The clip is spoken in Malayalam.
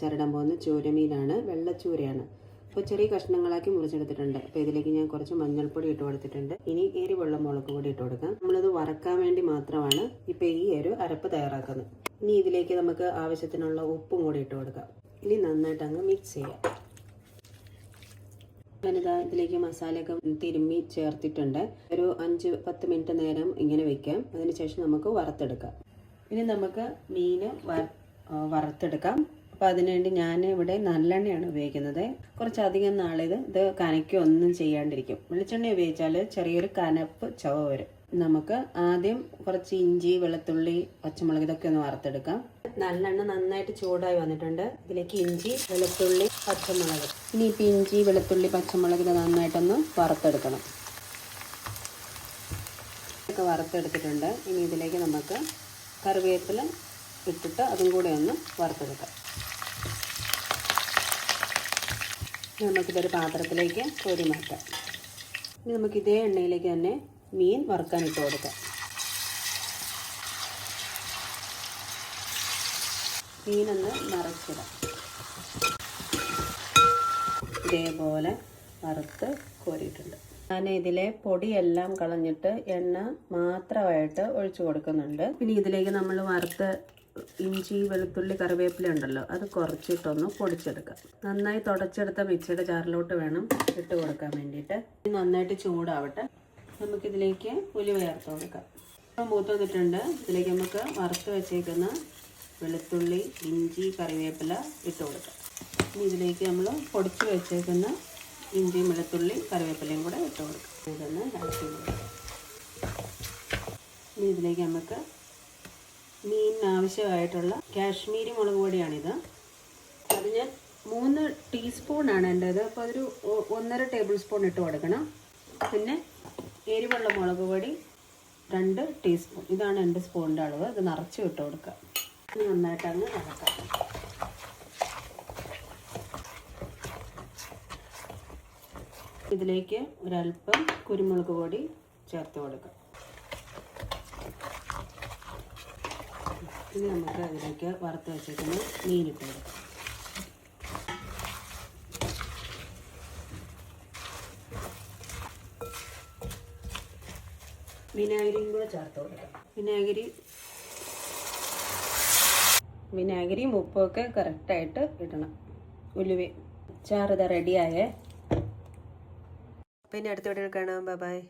അച്ചാറിടാൻ പോകുന്ന ചൂരമീനാണ് വെള്ളച്ചൂരയാണ്. അപ്പോൾ ചെറിയ കഷ്ണങ്ങളാക്കി മുറിച്ചെടുത്തിട്ടുണ്ട്. അപ്പോൾ ഇതിലേക്ക് ഞാൻ കുറച്ച് മഞ്ഞൾപ്പൊടി ഇട്ട് കൊടുത്തിട്ടുണ്ട്. ഇനി എരിവുള്ള മുളക് പൊടി ഇട്ട് കൊടുക്കാം. നമ്മളിത് വറക്കാൻ വേണ്ടി മാത്രമാണ് ഇപ്പോൾ ഈ ഒരു അരപ്പ് തയ്യാറാക്കുന്നത്. ഇനി ഇതിലേക്ക് നമുക്ക് ആവശ്യത്തിനുള്ള ഉപ്പും കൂടി ഇട്ട് കൊടുക്കാം. ഇനി നന്നായിട്ട് അങ്ങ് മിക്സ് ചെയ്യാം. ഞാനിതാ ഇതിലേക്ക് മസാലയൊക്കെ തിരുമ്മി ചേർത്തിട്ടുണ്ട്. ഒരു അഞ്ച് പത്ത് മിനിറ്റ് നേരം ഇങ്ങനെ വെക്കാം. അതിനുശേഷം നമുക്ക് വറുത്തെടുക്കാം. ഇനി നമുക്ക് മീൻ വറുത്തെടുക്കാം. അപ്പോൾ അതിനുവേണ്ടി ഞാൻ ഇവിടെ നല്ലെണ്ണയാണ് ഉപയോഗിക്കുന്നത്. കുറച്ചധികം നാളിത് ഇത് കനയ്ക്കൊന്നും ചെയ്യാണ്ടിരിക്കും. വെളിച്ചെണ്ണ ഉപയോഗിച്ചാൽ ചെറിയൊരു കനപ്പ് ചവ വരും. നമുക്ക് ആദ്യം കുറച്ച് ഇഞ്ചി വെളുത്തുള്ളി പച്ചമുളക് ഇതൊക്കെ ഒന്ന് വറുത്തെടുക്കാം. നല്ലെണ്ണ നന്നായിട്ട് ചൂടായി വന്നിട്ടുണ്ട്. ഇതിലേക്ക് ഇഞ്ചി വെളുത്തുള്ളി പച്ചമുളക്. ഇനി ഇപ്പം ഇഞ്ചി വെളുത്തുള്ളി പച്ചമുളക് ഇത് നന്നായിട്ടൊന്ന് വറുത്തെടുക്കണം. ഇതൊക്കെ വറുത്തെടുത്തിട്ടുണ്ട്. ഇനി ഇതിലേക്ക് നമുക്ക് കറിവേപ്പില ഇട്ടിട്ട് അതും കൂടെ ഒന്ന് വറുത്തെടുക്കാം. നമുക്കിതൊരു പാത്രത്തിലേക്ക് കോരി മാറ്റാം. ഇനി നമുക്ക് ഇതേ എണ്ണയിലേക്ക് തന്നെ മീൻ വറുക്കാൻ ഇട്ട് കൊടുക്കാം. മീനൊന്ന് നിറച്ചിടാം ഇതേപോലെ വറുത്ത് കോരിയിട്ടുണ്ട്. ഞാൻ ഇതിലെ പൊടിയെല്ലാം കളഞ്ഞിട്ട് എണ്ണ മാത്രമായിട്ട് ഒഴിച്ചു കൊടുക്കുന്നുണ്ട്. പിന്നെ ഇതിലേക്ക് നമ്മൾ വറുത്ത് ഇഞ്ചി വെളുത്തുള്ളി കറിവേപ്പില ഉണ്ടല്ലോ അത് കുറച്ചിട്ടൊന്ന് പൊടിച്ചെടുക്കാം. നന്നായി തുടച്ചെടുത്ത മിക്സിയുടെ ചാറിലോട്ട് വേണം ഇട്ട് കൊടുക്കാൻ വേണ്ടിയിട്ട്. നന്നായിട്ട് ചൂടാവട്ടെ. നമുക്കിതിലേക്ക് ഉലി ചേർത്ത് കൊടുക്കാം. മൂത്ത് വന്നിട്ടുണ്ട്. ഇതിലേക്ക് നമുക്ക് വറുത്ത് വെച്ചേക്കുന്ന വെളുത്തുള്ളി ഇഞ്ചി കറിവേപ്പില ഇട്ട് കൊടുക്കാം. ഇനി ഇതിലേക്ക് നമ്മൾ പൊടിച്ച് വെച്ചേക്കുന്ന ഇഞ്ചിയും വെളുത്തുള്ളി കറിവേപ്പിലയും കൂടെ ഇട്ട് കൊടുക്കാം. ഇതൊന്ന് ഇനി ഇതിലേക്ക് നമുക്ക് മീനിന് ആവശ്യമായിട്ടുള്ള കാശ്മീരി മുളക് പൊടിയാണിത്. അത് ഞാൻ മൂന്ന് ടീസ്പൂണാണ് എന്റേത്. അപ്പോൾ അതൊരു ഒന്നര ടേബിൾ സ്പൂൺ ഇട്ട് കൊടുക്കണം. പിന്നെ എരിവുള്ള മുളക് പൊടി രണ്ട് ടീസ്പൂൺ. ഇതാണ് എന്റെ സ്പൂണിന്റെ അളവ്. ഇത് നിറച്ച് ഇട്ട് കൊടുക്കുക. നന്നായിട്ട് അങ്ങ് ഇതിലേക്ക് ഒരല്പം കുരുമുളക് പൊടി ചേർത്ത് കൊടുക്കാം. ഇനി നമുക്ക് അതിലേക്ക് വറുത്ത് വെച്ചേക്കുന്ന മീനിട്ട് വിനാഗിരിയും കൂടെ ചേർത്ത് കൊടുക്കാം. വിനാഗിരി വിനാഗിരിയും ഉപ്പൊക്കെ കറക്റ്റായിട്ട് ഇടണം. ഉലുവ. ചാറ് റെഡിയായേ പിന്നെ അടുത്ത വീഡിയോ കാണാം. ബൈ